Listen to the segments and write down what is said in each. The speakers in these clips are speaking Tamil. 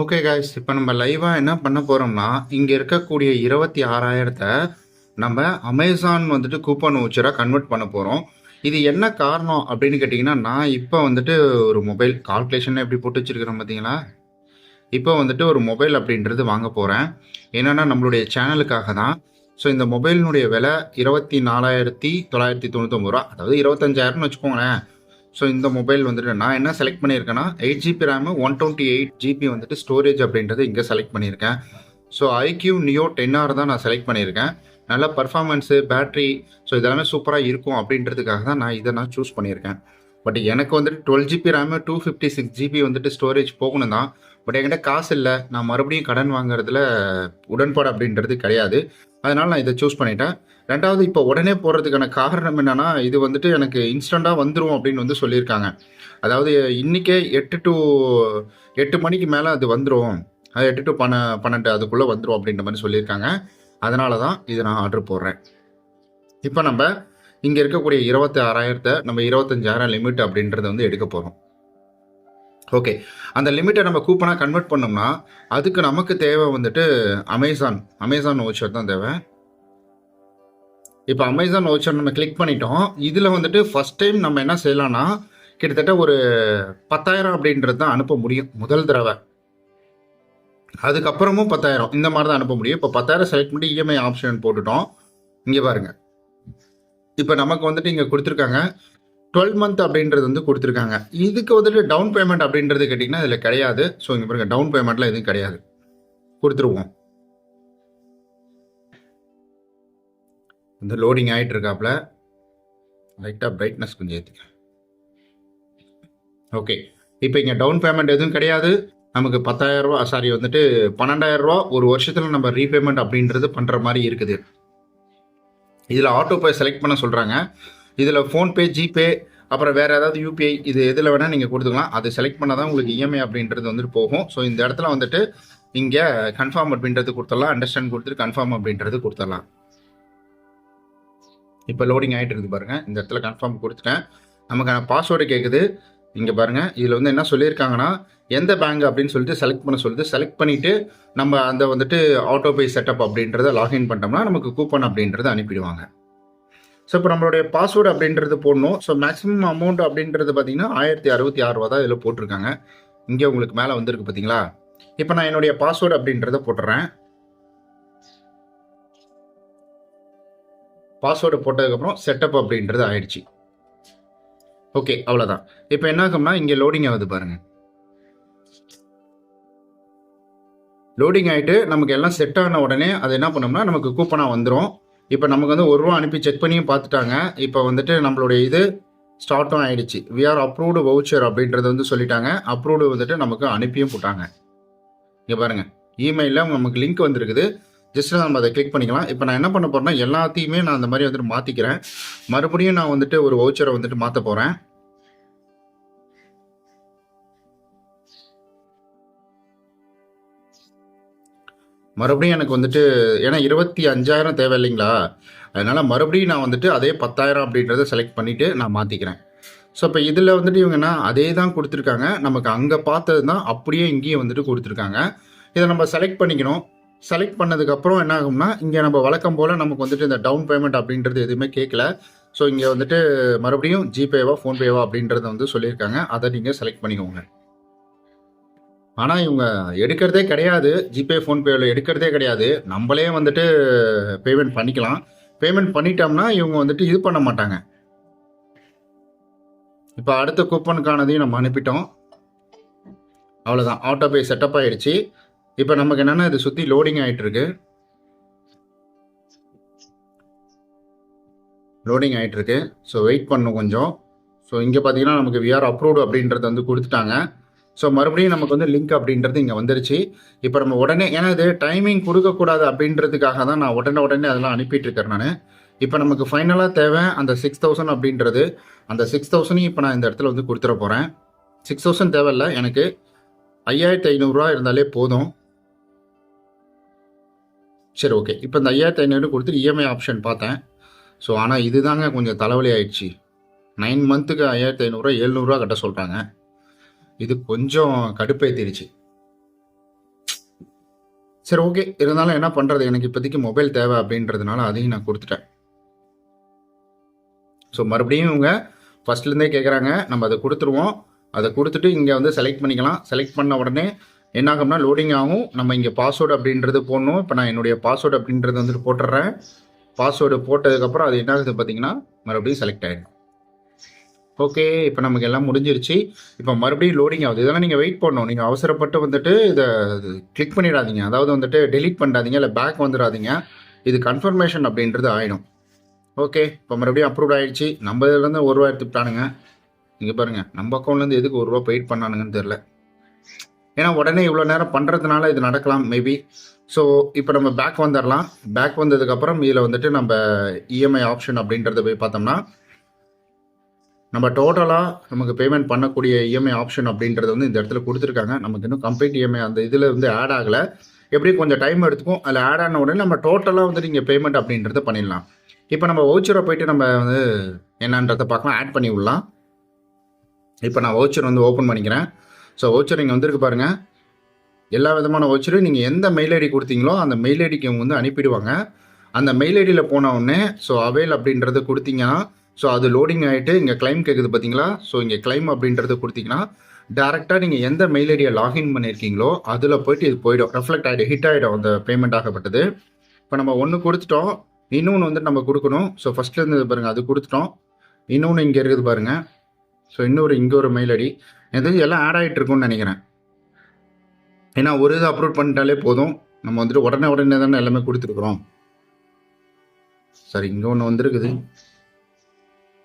ஓகே காய்ஸ் இப்போ நம்ம லைவாக என்ன பண்ண போகிறோம்னா இங்கே இருக்கக்கூடிய இருபத்தி ஆறாயிரத்தை நம்ம அமேசான் வந்துட்டு கூப்பன் வச்சராக கன்வெர்ட் பண்ண போகிறோம் இது என்ன காரணம் அப்படின்னு கேட்டிங்கன்னா நான் இப்போ வந்துட்டு ஒரு மொபைல் கால்குலேஷன் எப்படி போட்டு வச்சுருக்கிறேன் பார்த்தீங்களா இப்போ வந்துட்டு ஒரு மொபைல் அப்படின்றது வாங்க போகிறேன் என்னென்னா நம்மளுடைய சேனலுக்காக தான். ஸோ இந்த மொபைலினுடைய விலை இருபத்தி நாலாயிரத்தி தொள்ளாயிரத்தி தொண்ணூத்தொம்பது ரூபா. அதாவது இருபத்தஞ்சாயிரம்னு வச்சுக்கோங்களேன். ஸோ இந்த மொபைல் வந்துட்டு நான் என்ன செலக்ட் பண்ணியிருக்கேன்னா eight GB RAM one twenty eight GB வந்துட்டு ஸ்டோரேஜ் அப்படின்றது இங்கே செலக்ட் பண்ணியிருக்கேன். So iQOO Neo ten R தான் நான் செலக்ட் பண்ணியிருக்கேன். நல்ல பர்ஃபார்மன்ஸு பேட்ரி ஸோ இதெல்லாமே சூப்பராக இருக்கும் அப்படின்றதுக்காக தான் நான் இதை நான் சூஸ் பண்ணியிருக்கேன். பட் எனக்கு வந்துட்டு twelve GB RAM two fifty six GB வந்துட்டு ஸ்டோரேஜ் போகணும் தான் பட் என்கிட்ட காசு இல்லை. நான் மறுபடியும் கடன் வாங்குறதுல உடன்பாடு அப்படின்றது கிடையாது. அதனால் நான் இதை சூஸ் பண்ணிட்டேன். ரெண்டாவது இப்போ உடனே போடுறதுக்கான காரணம் என்னன்னா இது வந்துட்டு எனக்கு இன்ஸ்டண்ட்டாக வந்துடும் அப்படின்னு வந்து சொல்லியிருக்காங்க. அதாவது இன்றைக்கே எட்டு டு எட்டு மணிக்கு மேலே அது வந்துடும் அது எட்டு டு பன்ன பன்னெண்டு அதுக்குள்ளே வந்துடும் அப்படின்ற மாதிரி சொல்லியிருக்காங்க. அதனால தான் இது நான் ஆர்டர் போடுறேன். இப்போ நம்ம இங்கே இருக்கக்கூடிய இருபத்தி ஆறாயிரத்தை நம்ம இருபத்தஞ்சாயிரம் லிமிட் அப்படின்றத வந்து எடுக்க போகிறோம் ஓகே அந்த லிமிட்டை நம்ம கூப்பனாக கன்வெர்ட் பண்ணோம்னா அதுக்கு நமக்கு தேவை வந்துட்டு அமேசான் அமேசான் ஓச்சர் தான் தேவை. இப்போ அமேசான் ஓச்சர் நம்ம கிளிக் பண்ணிட்டோம். இதில் வந்துட்டு ஃபஸ்ட் டைம் நம்ம என்ன செய்யலாம்னா கிட்டத்தட்ட ஒரு பத்தாயிரம் அப்படின்றது தான் அனுப்ப முடியும் முதல் தடவை. அதுக்கப்புறமும் பத்தாயிரம் இந்த மாதிரி தான் அனுப்ப முடியும். இப்போ பத்தாயிரம் செலக்ட் பண்ணி இஎம்ஐ ஆப்ஷன் போட்டுட்டோம். இங்கே பாருங்கள் இப்போ நமக்கு வந்துட்டு இங்கே கொடுத்துருக்காங்க டுவெல் மந்த் அப்படின்றது வந்து கொடுத்துருக்காங்க. இதுக்கு வந்துட்டு டவுன் பேமெண்ட் அப்படின்றது கேட்டிங்கன்னா இதில் கிடையாது. ஸோ இங்கே பாருங்க டவுன் பேமெண்ட்லாம் எதுவும் கிடையாது. கொடுத்துருவோம். இந்த லோடிங் ஆகிட்டு இருக்காப்புல லைட்டாக பிரைட்னஸ் கொஞ்சம் ஏற்றிக்கலாம் ஓகே இப்போ இங்கே டவுன் பேமெண்ட் எதுவும் கிடையாது. நமக்கு பத்தாயிரம் சாரி வந்துட்டு பன்னெண்டாயிரரூபா ஒரு வருஷத்தில் நம்ம ரீபேமெண்ட் அப்படின்றது பண்ணுற மாதிரி இருக்குது. இதில் ஆட்டோபே செலக்ட் பண்ண சொல்கிறாங்க இதில் ஃபோன்பே ஜிபே அப்புறம் வேறு ஏதாவது யூபிஐ இது எதில் வேணால் நீங்கள் கொடுத்துக்கலாம். அது செலக்ட் பண்ணால் தான் உங்களுக்கு இஎம்ஐ அப்படின்றது வந்துட்டு போகும். ஸோ இந்த இடத்துல வந்துட்டு இங்கே கன்ஃபார்ம் அப்படின்றது கொடுத்துடலாம். அண்டர்ஸ்டாண்ட் கொடுத்துட்டு கன்ஃபார்ம் அப்படின்றது கொடுத்துடலாம். இப்போ லோடிங் ஆகிட்டு இருக்குது பாருங்கள் இந்த இடத்துல கன்ஃபார்ம் கொடுத்துட்டேன். நமக்கான பாஸ்வேர்டு கேட்குது இங்கே பாருங்கள் இதில் வந்து என்ன சொல்லியிருக்காங்கன்னா எந்த பேங்க் அப்படின்னு சொல்லிட்டு செலக்ட் பண்ண சொல்லுது செலக்ட் பண்ணிவிட்டு நம்ம அந்த வந்துட்டு ஆட்டோபே செட்டப் அப்படின்றத லாகின் பண்ணிட்டோம்னா நமக்கு கூப்பன் அப்படின்றத அனுப்பிடுவாங்க. ஸோ இப்போ நம்மளுடைய பாஸ்வேர்டு அப்படின்றது போடணும். ஸோ மேக்ஸிமம் அமௌண்ட் அப்படின்றது பார்த்தீங்கன்னா ஆயிரத்தி அறுபத்தி ஆறு ரூபா தான் இதில் போட்டிருக்காங்க. இங்கே உங்களுக்கு மேலே வந்திருக்கு பார்த்தீங்களா இப்போ நான் என்னுடைய பாஸ்வேர்டு அப்படின்றத போட்டுறேன். பாஸ்வேர்டு போட்டதுக்கப்புறம் செட்டப் அப்படின்றது ஆயிடுச்சு. ஓகே அவ்வளோதான் இப்போ என்ன ஆகும்னா இங்கே லோடிங் ஆகுது பாருங்கள் லோடிங் ஆகிட்டு நமக்கு எல்லாம் செட் ஆன உடனே அது என்ன பண்ணோம்னா நமக்கு கூப்பனாக வந்துடும் இப்போ நமக்கு வந்து ஒரு ரூபா அனுப்பி செக் பண்ணியும் பார்த்துட்டாங்க. இப்போ வந்துட்டு நம்மளுடைய இது ஸ்டார்ட்டும் ஆயிடுச்சு. வி ஆர் அப்ரூவ்டு வவுச்சர் அப்படின்றத வந்து சொல்லிட்டாங்க. அப்ரூவ்டு வந்துட்டு நமக்கு அனுப்பியும் போட்டாங்க. இங்கே பாருங்க. இமெயிலில் நமக்கு லிங்க் வந்திருக்குது. ஜஸ்ட் நம்ம அதை கிளிக் பண்ணிக்கலாம். இப்போ நான் என்ன பண்ண போகிறேன்னா எல்லாத்தையுமே நான் அந்த மாதிரி வந்துட்டு மாற்றிக்கிறேன் மறுபடியும் நான் வந்துட்டு ஒரு வவுச்சரை வந்துட்டு மாற்ற போகிறேன் மறுபடியும் எனக்கு வந்துட்டு ஏன்னா இருபத்தி அஞ்சாயிரம் தேவை இல்லைங்களா? அதனால் மறுபடியும் நான் வந்துட்டு அதே பத்தாயிரம் அப்படின்றத செலக்ட் பண்ணிவிட்டு நான் மாற்றிக்கிறேன் ஸோ இப்போ இதில் வந்துட்டு இவங்கன்னா அதே தான் கொடுத்துருக்காங்க. நமக்கு அங்கே பார்த்தது தான் அப்படியே இங்கேயும் வந்துட்டு கொடுத்துருக்காங்க. இதை நம்ம செலக்ட் பண்ணிக்கணும். செலக்ட் பண்ணதுக்கப்புறம் என்ன ஆகும்னா இங்கே நம்ம வழக்கம் போல் நமக்கு வந்துட்டு இந்த டவுன் பேமெண்ட் அப்படின்றது எதுவுமே கேட்கல ஸோ இங்கே வந்துட்டு மறுபடியும் ஜிபேவா ஃபோன்பேவா அப்படின்றத வந்து சொல்லியிருக்காங்க. அதை நீங்கள் செலக்ட் பண்ணிக்கோங்க. ஆனால் இவங்க எடுக்கிறதே கிடையாது. ஜிபே ஃபோன்பேவில் எடுக்கிறதே கிடையாது. நம்மளே வந்துட்டு பேமெண்ட் பண்ணிக்கலாம். பேமெண்ட் பண்ணிட்டோம்னா இவங்க வந்துட்டு இது பண்ண மாட்டாங்க. இப்போ அடுத்த கூப்பனுக்கானதையும் நம்ம அனுப்பிட்டோம். அவ்வளோதான் ஆட்டோபே செட்டப் ஆயிடுச்சு. இப்போ நமக்கு என்னென்னா இது சுற்றி லோடிங் ஆகிட்டுருக்கு லோடிங் ஆகிட்டுருக்கு ஸோ வெயிட் பண்ணும் கொஞ்சம். ஸோ இங்கே பார்த்தீங்கன்னா நமக்கு விஆர் அப்ரூவ்டு அப்படின்றத வந்து கொடுத்துட்டாங்க. ஸோ மறுபடியும் நமக்கு வந்து லிங்க் அப்படின்றது இங்கே வந்துருச்சு. இப்போ நம்ம உடனே ஏன்னா இது டைமிங் கொடுக்கக்கூடாது அப்படின்றதுக்காக தான் நான் உடனே உடனே அதெல்லாம் அனுப்பிட்டு இருக்கேன் நான். இப்போ நமக்கு ஃபைனலாக தேவை அந்த சிக்ஸ் தௌசண்ட் அப்படின்றது. அந்த சிக்ஸ் தௌசண்டையும் இப்போ நான் இந்த இடத்துல வந்து கொடுத்துட போகிறேன் சிக்ஸ் தௌசண்ட் தேவையில்ல எனக்கு. ஐயாயிரத்தி ஐநூறுரூவா இருந்தாலே போதும். சரி ஓகே இப்போ இந்த ஐயாயிரத்தி ஐநூறு கொடுத்துட்டு இஎம்ஐ ஆப்ஷன் பார்த்தேன். ஸோ ஆனால் இதுதாங்க கொஞ்சம் தலைவலி ஆயிடுச்சு. நைன் மந்த்துக்கு ஐயாயிரத்தி ஐநூறுரூவா எழுநூறுவா கட்ட சொல்கிறாங்க இது கொஞ்சம் கடுப்பேத்திருச்சு சரி ஓகே இருந்தாலும் என்ன பண்ணுறது எனக்கு இப்போதைக்கு மொபைல் தேவை அப்படின்றதுனால அதையும் நான் கொடுத்துட்டேன். ஸோ மறுபடியும் இவங்க ஃபஸ்ட்லேருந்தே கேட்குறாங்க நம்ம அதை கொடுத்துருவோம். அதை கொடுத்துட்டு இங்கே வந்து செலக்ட் பண்ணிக்கலாம். செலக்ட் பண்ண உடனே என்ன ஆகும்னா லோடிங் ஆகும். நம்ம இங்கே பாஸ்வேர்டு அப்படின்றது போடணும். இப்போ நான் என்னுடைய பாஸ்வேர்டு அப்படின்றது வந்துட்டு போட்டுடுறேன் பாஸ்வேர்டு போட்டதுக்கப்புறம் அது என்ன ஆகுது பார்த்தீங்கன்னா மறுபடியும் செலக்ட் ஆகிடும் ஓகே இப்போ நமக்கு எல்லாம் முடிஞ்சிருச்சு. இப்போ மறுபடியும் லோடிங் ஆகுது. இதெல்லாம் நீங்கள் வெயிட் பண்ணணும். நீங்கள் அவசரப்பட்டு வந்துட்டு இதை கிளிக் பண்ணிடாதீங்க. அதாவது வந்துட்டு டெலீட் பண்ணிடாதீங்க. இல்லை பேக் வந்துடாதீங்க. இது கன்ஃபர்மேஷன் அப்படின்றது ஆகிடும் ஓகே இப்போ மறுபடியும் அப்ரூவ் ஆகிடுச்சு நம்ம இதுலேருந்து ஒரு ரூபா எடுத்துக்கிட்டானுங்க இங்கே பாருங்கள் நம்ம அக்கௌண்ட்லேருந்து எதுக்கு ஒரு ரூபா வெயிட் பண்ணானுங்கன்னு தெரில ஏன்னா உடனே இவ்வளோ நேரம் பண்ணுறதுனால இது நடக்கலாம் மேபி ஸோ இப்போ நம்ம பேக் வந்துடலாம். பேக் வந்ததுக்கப்புறம் இதில் வந்துட்டு நம்ம இஎம்ஐ ஆப்ஷன் அப்படின்றத போய் பார்த்தோம்னா நம்ம டோட்டலாக நமக்கு பேமெண்ட் பண்ணக்கூடிய இஎம்ஐ ஆப்ஷன் அப்படின்றது வந்து இந்த இடத்துல கொடுத்துருக்காங்க. நமக்கு இன்னும் கம்ப்ளீட் இஎம்ஐ அந்த இதில் வந்து ஆட் ஆகலை. எப்படி கொஞ்சம் டைம் எடுத்துக்கும் அதில் ஆட் ஆன உடனே நம்ம டோட்டலாக வந்து நீங்கள் பேமெண்ட் அப்படின்றத பண்ணிடலாம். இப்போ நம்ம வவுச்சரை போயிட்டு நம்ம வந்து என்னன்றதை பார்க்கலாம். ஆட் பண்ணி விடலாம். இப்போ நான் வவுச்சர் வந்து ஓப்பன் பண்ணிக்கிறேன். ஸோ வவுச்சர் இங்கே வந்திருக்கு பாருங்கள் எல்லா விதமான வவுச்சரும் நீங்கள் எந்த மெயில் ஐடி கொடுத்தீங்களோ அந்த மெயில் ஐடிக்கு அவங்க வந்து அனுப்பிடுவாங்க. அந்த மெயில் ஐடியில் போன உடனே ஸோ அவைல் அப்படின்றத கொடுத்தீங்கன்னா ஸோ அது லோடிங் ஆகிட்டு இங்கே கிளைம் கேட்குது பார்த்தீங்களா ஸோ இங்கே கிளைம் அப்படின்றத கொடுத்தீங்கன்னா டேரெக்டாக நீங்கள் எந்த மெயில் ஐடியை லாகின் பண்ணியிருக்கீங்களோ அதில் போயிட்டு இது போயிடும். ரெஃப்ளெக்ட் ஆகிடும் ஹிட் ஆகிடும் அந்த பேமெண்ட் ஆகப்பட்டது. இப்போ நம்ம ஒன்று கொடுத்துட்டோம் இன்னொன்று வந்து நம்ம கொடுக்கணும். ஸோ ஃபஸ்ட்டில் இருந்தது பாருங்கள் அது கொடுத்துட்டோம். இன்னொன்று இங்கே இருக்குது பாருங்கள் ஸோ இன்னொரு இங்கே ஒரு மெயில் ஐடி எனக்கு எல்லாம் ஆட் ஆகிட்டு இருக்கும்னு நினைக்கிறேன். ஏன்னா ஒரு இது அப்லோட் பண்ணிட்டாலே போதும். நம்ம வந்துட்டு உடனே உடனே தானே எல்லாமே கொடுத்துருக்குறோம். சரி இங்கே ஒன்று வந்திருக்குது.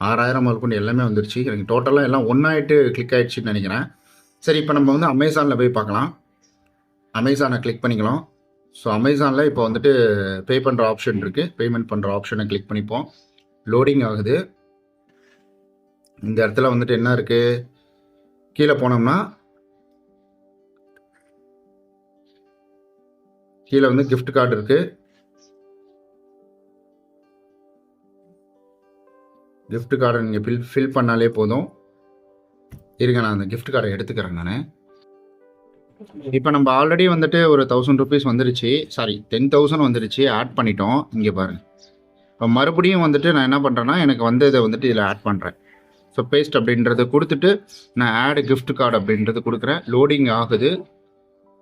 ஆறாயிரம் முதல் கொண்டு எல்லாமே வந்துருச்சு. எனக்கு டோட்டலாக எல்லாம் ஒன்றாயிட்டு கிளிக் ஆகிடுச்சின்னு நினைக்கிறேன். சரி இப்போ நம்ம வந்து அமேசானில் போய் பார்க்கலாம். அமேசானை கிளிக் பண்ணிக்கலாம். ஸோ அமேசானில் இப்போ வந்துட்டு பே பண்ணுற ஆப்ஷன் இருக்குது பேமெண்ட் பண்ணுற ஆப்ஷனை கிளிக் பண்ணிப்போம். லோடிங் ஆகுது. இந்த இடத்துல வந்துட்டு என்ன இருக்குது கீழே போனோம்னா கீழே வந்து கிஃப்ட் கார்டு இருக்குது கிஃப்ட் கார்டை நீங்கள் ஃபில் ஃபில் பண்ணாலே போதும். இருங்க நான் அந்த கிஃப்ட் கார்டை எடுத்துக்கிறேன் நான். இப்போ நம்ம ஆல்ரெடி வந்துட்டு ஒரு தௌசண்ட் ருபீஸ் வந்துருச்சு. சாரி டென் தௌசண்ட் வந்துருச்சு. ஆட் பண்ணிட்டோம். இங்கே பாருங்க. இப்போ மறுபடியும் வந்துட்டு நான் என்ன பண்ணுறேன்னா எனக்கு வந்து இதை வந்துட்டு இதில் ஆட் பண்ணுறேன் ஸோ பேஸ்ட் அப்படின்றத கொடுத்துட்டு நான் ஆடு கிஃப்ட் கார்டு அப்படின்றது கொடுக்குறேன். லோடிங் ஆகுது.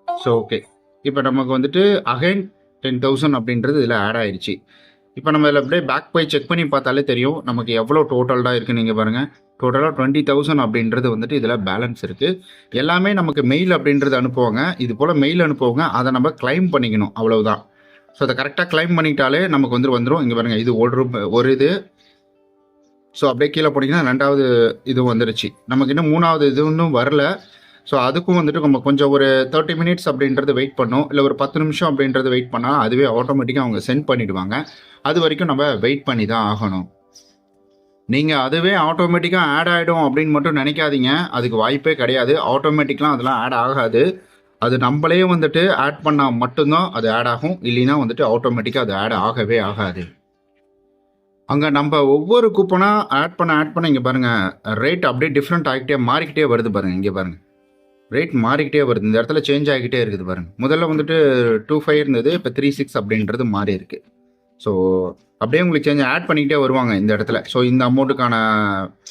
ஸோ ஓகே இப்போ நமக்கு வந்துட்டு அகைன் டென் தௌசண்ட் அப்படின்றது இதில் ஆட் ஆயிடுச்சு இப்போ நம்ம இதில் அப்படியே பேக் போய் செக் பண்ணி பார்த்தாலே தெரியும். நமக்கு எவ்வளோ டோட்டல்டாக இருக்குது நீங்கள் பாருங்கள் டோட்டலாக டுவெண்ட்டி தௌசண்ட் அப்படின்றது வந்துட்டு இதில் பேலன்ஸ் இருக்குது எல்லாமே நமக்கு மெயில் அப்படின்றது அனுப்புவாங்க. இது போல் மெயில் அனுப்புவாங்க. அதை நம்ம கிளைம் பண்ணிக்கணும். அவ்வளவுதான். ஸோ அதை கரெக்டாக கிளைம் பண்ணிட்டாலே நமக்கு வந்து வந்துடும் இங்கே பாருங்கள் இது ஒரு ஒரு இது. ஸோ அப்படியே கீழே போனீங்கன்னா ரெண்டாவது இது வந்துருச்சு. நமக்கு இன்னும் மூணாவது இது இன்னும் வரல. ஸோ அதுக்கும் வந்துட்டு நம்ம கொஞ்சம் ஒரு தேர்ட்டி மினிட்ஸ் அப்படின்றது வெயிட் பண்ணோம். இல்லை ஒரு பத்து நிமிஷம் அப்படின்றது வெயிட் பண்ணால் அதுவே ஆட்டோமேட்டிக்காக அவங்க சென்ட் பண்ணிவிடுவாங்க அது வரைக்கும் நம்ம வெயிட் பண்ணி தான் ஆகணும். நீங்கள் அதுவே ஆட்டோமேட்டிக்காக ஆட் ஆகிடும் அப்படின்னு மட்டும் நினைக்காதீங்க. அதுக்கு வாய்ப்பே கிடையாது. ஆட்டோமேட்டிக்லாம் அதெல்லாம் ஆட் ஆகாது. அது நம்மளே வந்துட்டு ஆட் பண்ணால் மட்டும்தான் அது ஆட் ஆகும். இல்லைன்னா வந்துட்டு ஆட்டோமேட்டிக்காக அது ஆட் ஆகவே ஆகாது. அங்கே நம்ம ஒவ்வொரு கூப்பனாக ஆட் பண்ண ஆட் பண்ண இங்கே பாருங்கள் ரேட் அப்படியே டிஃப்ரெண்ட் ஆகிக்கிட்டே மாறிக்கிட்டே வருது பாருங்கள் இங்கே பாருங்கள் ரேட் மாறிக்கிட்டே வருது. இந்த இடத்துல சேஞ்ச் ஆகிக்கிட்டே இருக்குது பாருங்க. முதல்ல வந்துட்டு டூ ஃபைவ் இருந்தது இப்போ த்ரீ சிக்ஸ் அப்படின்றது மாறி இருக்கு. ஸோ அப்படியே உங்களுக்கு சேஞ்ச் ஆட் பண்ணிக்கிட்டே வருவாங்க இந்த இடத்துல. ஸோ இந்த அமௌண்ட்டுக்கான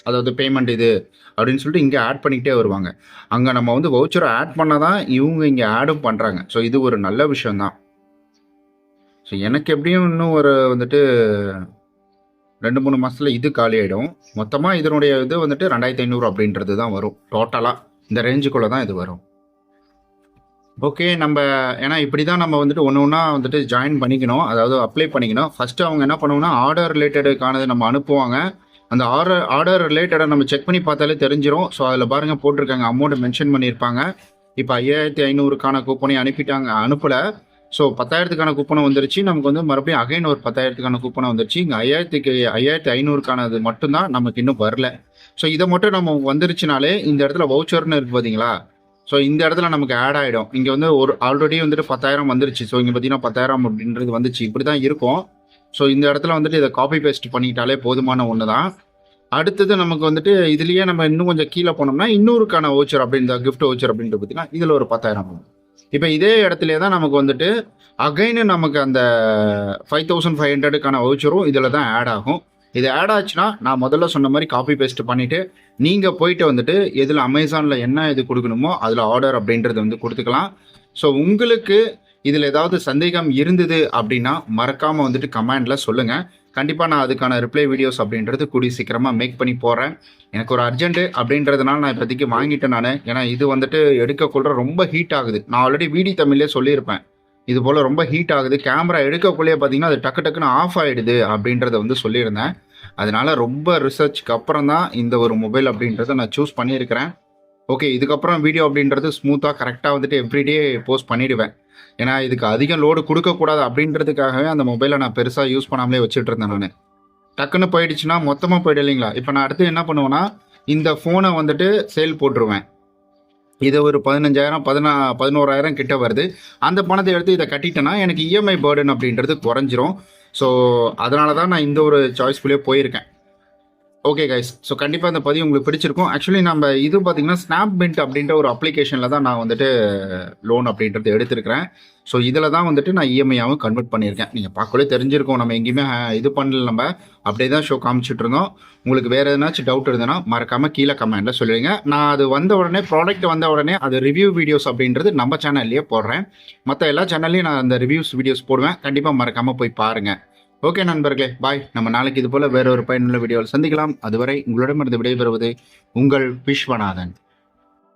அதாவது பேமெண்ட் இது அப்படின்னு சொல்லிட்டு இங்கே ஆட் பண்ணிக்கிட்டே வருவாங்க. அங்கே நம்ம வந்து வவுச்சரை ஆட் பண்ணால் தான் இவங்க இங்கே ஆடும் பண்ணுறாங்க ஸோ இது ஒரு நல்ல விஷயந்தான் ஸோ எனக்கு எப்படியும் இன்னும் ஒரு வந்துட்டு ரெண்டு மூணு மாதத்தில் இது காலி ஆகிடும் மொத்தமாக இதனுடைய இது வந்துட்டு ரெண்டாயிரத்தி ஐநூறு அப்படின்றது தான் வரும் டோட்டலாக இந்த ரேஞ்சுக்குள்ளே தான் இது வரும். ஓகே நம்ம ஏன்னா இப்படி தான் நம்ம வந்துட்டு ஒன்று ஒன்றா வந்துட்டு ஜாயின் பண்ணிக்கணும். அதாவது அப்ளை பண்ணிக்கணும். ஃபஸ்ட்டு அவங்க என்ன பண்ணுவோம்னா ஆர்டர் ரிலேட்டடுக்கானது நம்ம அனுப்புவாங்க. அந்த ஆர்டர் ஆர்டர் ரிலேட்டடை நம்ம செக் பண்ணி பார்த்தாலே தெரிஞ்சிடும் ஸோ அதில் பாருங்கள் போட்டிருக்காங்க. அமௌண்ட் மென்ஷன் பண்ணியிருப்பாங்க. இப்போ ஐயாயிரத்தி ஐநூறுக்கான கூப்பனை அனுப்பிட்டாங்க அனுப்பலை. ஸோ பத்தாயிரத்துக்கான கூப்பனை வந்துருச்சு. நமக்கு வந்து மறுபடியும் அகைன் ஒரு பத்தாயிரத்துக்கான கூப்பனை வந்துருச்சு. இங்கே ஐயாயிரத்துக்கு ஐயாயிரத்தி ஐநூறுக்கானது மட்டும்தான் நமக்கு இன்னும் வரல. ஸோ இதை மட்டும் நம்ம வந்துருச்சுனாலே இந்த இடத்துல வவுச்சர்னு இருக்கு பார்த்தீங்களா ஸோ இந்த இடத்துல நமக்கு ஆட் ஆகிடும் இங்கே வந்து ஒரு ஆல்ரெடி வந்துட்டு பத்தாயிரம் வந்துருச்சு. ஸோ இங்கே பார்த்தீங்கன்னா பத்தாயிரம் அப்படின்றது வந்துச்சு. இப்படி தான் இருக்கும். ஸோ இந்த இடத்துல வந்துட்டு இதை காப்பி பேஸ்ட் பண்ணிக்கிட்டாலே போதுமான ஒன்று தான் அடுத்தது நமக்கு வந்துட்டு இதுலேயே நம்ம இன்னும் கொஞ்சம் கீழே போனோம்னா இன்னொருக்கான ஓச்சர் அப்படின்ற கிஃப்ட் ஓச்சர் அப்படின்ட்டு பார்த்தீங்கன்னா இதில் ஒரு பத்தாயிரம் வரும். இப்போ இதே இடத்துல தான் நமக்கு வந்துட்டு அகைனு நமக்கு அந்த ஃபைவ் தௌசண்ட் ஃபைவ் ஹண்ட்ரடுக்கான வவுச்சரும் இதில் தான் ஆட் ஆகும். இது ஆட் ஆச்சுன்னா நான் முதல்ல சொன்ன மாதிரி காப்பி பேஸ்ட் பண்ணிவிட்டு நீங்கள் போயிட்டு வந்துட்டு எதில் அமேசானில் என்ன இது கொடுக்கணுமோ அதில் ஆர்டர் அப்படின்றது வந்து கொடுத்துக்கலாம். ஸோ உங்களுக்கு இதில் ஏதாவது சந்தேகம் இருந்தது அப்படின்னா மறக்காமல் வந்துட்டு கமெண்டில் சொல்லுங்கள் கண்டிப்பாக நான் அதுக்கான ரிப்ளை வீடியோஸ் அப்படின்றது கூடிய சீக்கிரமாக மேக் பண்ணி போகிறேன் எனக்கு ஒரு அர்ஜென்ட்டு அப்படின்றதுனால நான் இப்போதைக்கு வாங்கிட்டேன் நான். ஏன்னா இது வந்துட்டு எடுக்கக்குள்ள ரொம்ப ஹீட் ஆகுது. நான் ஆல்ரெடி வீடி தமிழ்லேயே சொல்லியிருப்பேன். இது போல் ரொம்ப ஹீட் ஆகுது. கேமரா எடுக்கக்குள்ளேயே பார்த்தீங்கன்னா அது டக்கு டக்குன்னு ஆஃப் ஆகிடுது அப்படின்றத வந்து சொல்லியிருந்தேன். அதனால ரொம்ப ரிசர்ச்க்கு அப்புறம் தான் இந்த ஒரு மொபைல் அப்படின்றத நான் சூஸ் பண்ணியிருக்கிறேன். ஓகே இதுக்கப்புறம் வீடியோ அப்படின்றது ஸ்மூத்தாக கரெக்டாக வந்துட்டு எவ்ரிடே போஸ்ட் பண்ணிடுவேன். ஏன்னா இதுக்கு அதிகம் லோடு கொடுக்கக்கூடாது அப்படின்றதுக்காகவே அந்த மொபைலை நான் பெருசாக யூஸ் பண்ணாமலே வச்சுட்டு இருந்தேன் நான். டக்குன்னு போயிடுச்சுன்னா மொத்தமாக போயிடு இல்லைங்களா? இப்போ நான் அடுத்து என்ன பண்ணுவேன்னா இந்த ஃபோனை வந்துட்டு சேல் போட்டுருவேன். இது ஒரு பதினஞ்சாயிரம் பதினா பதினோராயிரம் கிட்ட வருது. அந்த பணத்தை எடுத்து இதை கட்டிட்டேன்னா எனக்கு இஎம்ஐ பேர்டன் அப்படின்றது குறைஞ்சிரும். ஸோ அதனால தான் நான் இந்த ஒரு சாய்ஸ்குள்ளேயே போயிருக்கேன். ஓகே கைஸ் ஸோ கண்டிப்பாக இந்த பதிவு உங்களுக்கு பிடிச்சிருக்கும். ஆக்சுவலி நம்ம இது பார்த்தீங்கன்னா ஸ்னாப் மின்ட் அப்படின்ற ஒரு அப்ளிகேஷனில் தான் நான் வந்துட்டு லோன் அப்படின்றது எடுத்திருக்கிறேன். ஸோ இதில் தான் வந்துட்டு நான் இஎம்ஐயாகவும் கன்வெர்ட் பண்ணியிருக்கேன். நீங்கள் பார்க்கவே தெரிஞ்சிருக்கோம். நம்ம எங்கேயுமே இது பண்ணல நம்ம. அப்படியே தான் ஷோ காமிச்சிட்டு இருந்தோம். உங்களுக்கு வேறு எதனாச்சும் டவுட் இருந்ததுன்னா மறக்காமல் கீழே கமெண்ட்டில் சொல்லுவீங்க நான் அது வந்த உடனே ப்ராடக்ட் வந்த உடனே அது ரிவ்யூ வீடியோஸ் அப்படின்றது நம்ம சேனல்லையே போடுறேன். மற்ற எல்லா சேனல்லையும் நான் அந்த ரிவ்யூஸ் வீடியோஸ் போடுவேன். கண்டிப்பாக மறக்காமல் போய் பாருங்கள் ஓகே நண்பர்களே பாய். நம்ம நாளைக்கு இது போல் வேற ஒரு பயனுள்ள வீடியோவில் சந்திக்கலாம். அதுவரை உங்களிடமிருந்து விடைபெறுவது உங்கள் விஸ்வநாதன்.